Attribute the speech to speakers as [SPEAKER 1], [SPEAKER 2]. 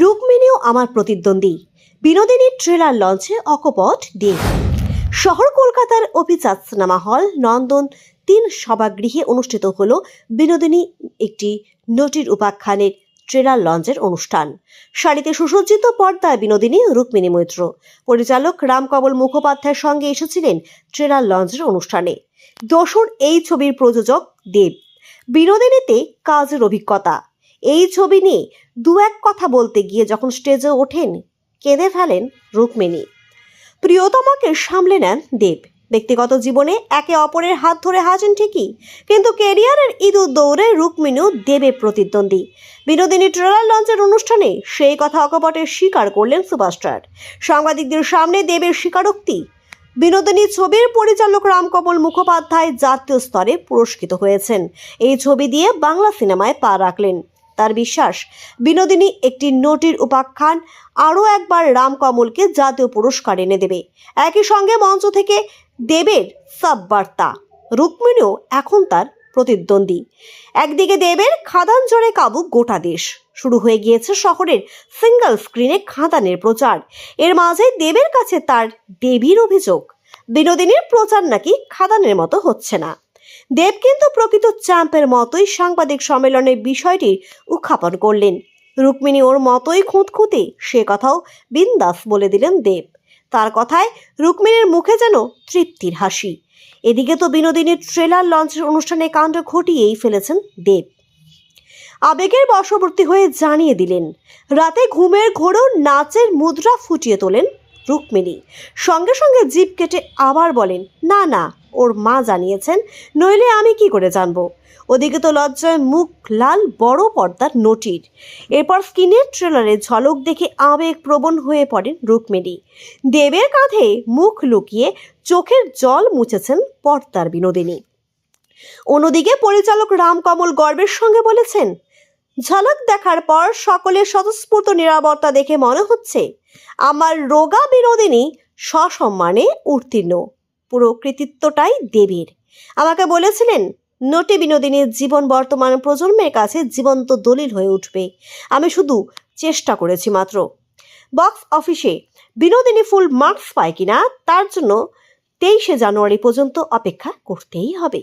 [SPEAKER 1] রুকমিনীও আমার প্রতিদ্বন্দ্বী। বিনোদিনীর ট্রেলার লঞ্চে অকপট দিন। শহর কলকাতার অভিজাত সিনেমা হল নন্দন তিন সভাগৃহে অনুষ্ঠিত হল বিনোদিনী একটি নটির উপাখ্যানের ট্রেলার লঞ্চের অনুষ্ঠান। শাড়িতে সুসজ্জিত পর্দায় বিনোদিনী, রুক্মিণী মৈত্র। পরিচালক রামকবল মুখোপাধ্যায়ের সঙ্গে এসেছিলেন ট্রেলার লঞ্চের অনুষ্ঠানে। দশর এই ছবির প্রযোজক দেব। বিনোদিনীতে কাজের অভিজ্ঞতা। এই ছবি নিয়ে দু এক কথা বলতে গিয়ে যখন স্টেজে ওঠেন, কেঁদে ফেলেন রুক্মিণী। প্রিয়তমাকে সামলে নেন দেব। ব্যক্তিগত জীবনে একে অপরের হাত ধরে হাজেন ঠিকই, কিন্তু কেরিয়ারের ইঁদুর দৌড়ে রুক্মিণীও দেবে প্রতিদ্বন্দ্বী। বিনোদিনী ট্রেলার লঞ্চের অনুষ্ঠানে সেই কথা অকপটে স্বীকার করলেন সুপারস্টার সাংবাদিকদের সামনে দেবের স্বীকারোক্তি বিনোদিনী ছবির পরিচালক রামকমল মুখোপাধ্যায় জাতীয় স্তরে পুরস্কৃত হয়েছেন। এই ছবি দিয়ে বাংলা সিনেমায় পা রাখলেন। তার বিশ্বাস, বিনোদিনী একটি নোটির উপাখ্যান, আরও একবার রামকমলকে জাতীয় পুরস্কার এনে দেবে। একই সঙ্গে মঞ্চ থেকে দেবের সাববার্তা রুক্মিণীও এখন তার প্রতিদ্বন্দ্বী। একদিকে দেবের খাদান জোরে কাবু গোটা দেশ। শুরু হয়ে গিয়েছে শহরের সিঙ্গল স্ক্রিনে খাদানের প্রচার। এর মাঝে দেবের কাছে তার দেবীর অভিযোগ। বিনোদিনীর প্রচার নাকি খাদানের মতো হচ্ছে না। দেব কিন্তু প্রকৃত চ্যাম্পের মতোই সাংবাদিক সম্মেলনে বিষয়টি উত্থাপন করলেন। রুক্মিণী ওর মতোই খুঁতখুঁতে সে কথাও বিন্দাস বলে দিলেন দেব। তার কথায় রুক্মিণীর মুখে যেন তৃপ্তির হাসি। এদিকে তো বিনোদিনীর ট্রেলার লঞ্চের অনুষ্ঠানে কাণ্ড ঘটিয়েই ফেলেছেন দেব। আবেগের বশবর্তী হয়ে জানিয়ে দিলেন, রাতে ঘুমের ঘোরেও নাচের মুদ্রা ফুটিয়ে তোলেন রুক্মিণী। সঙ্গে সঙ্গে জিভ কেটে আবার বলেন, না না, ওর মা জানিয়েছেন, নইলে আমি কি করে জানব? ওদিকে তো লজ্জায় মুখ লাল, বড় পর্দার নটির। এরপর স্কিনের ট্রেলারে ঝলক দেখে আবেগ প্রবণ হয়ে পড়েন রুক্মিণী। দেবের কাঁধে মুখ লুকিয়ে চোখের জল মুছেছেন পর্দার বিনোদিনী। অন্যদিকে পরিচালক রামকমল গর্বের সঙ্গে বলেছেন ঝলক দেখার পর সকলের স্বতঃস্ফূর্ত নিরাপত্তা দেখে মনে হচ্ছে, আমার রোগা বিনোদিনী সসম্মানে উত্তীর্ণ। পুরো কৃতিত্বটাই দেবীর। আমাকে বলেছিলেন, নটি বিনোদিনীর জীবন বর্তমান প্রজন্মের কাছে জীবন্ত দলিল হয়ে উঠবে। আমি শুধু চেষ্টা করেছি মাত্র। বক্স অফিসে বিনোদিনী ফুল মার্কস পায় কিনা, তার জন্য তেইশে জানুয়ারি পর্যন্ত অপেক্ষা করতেই হবে।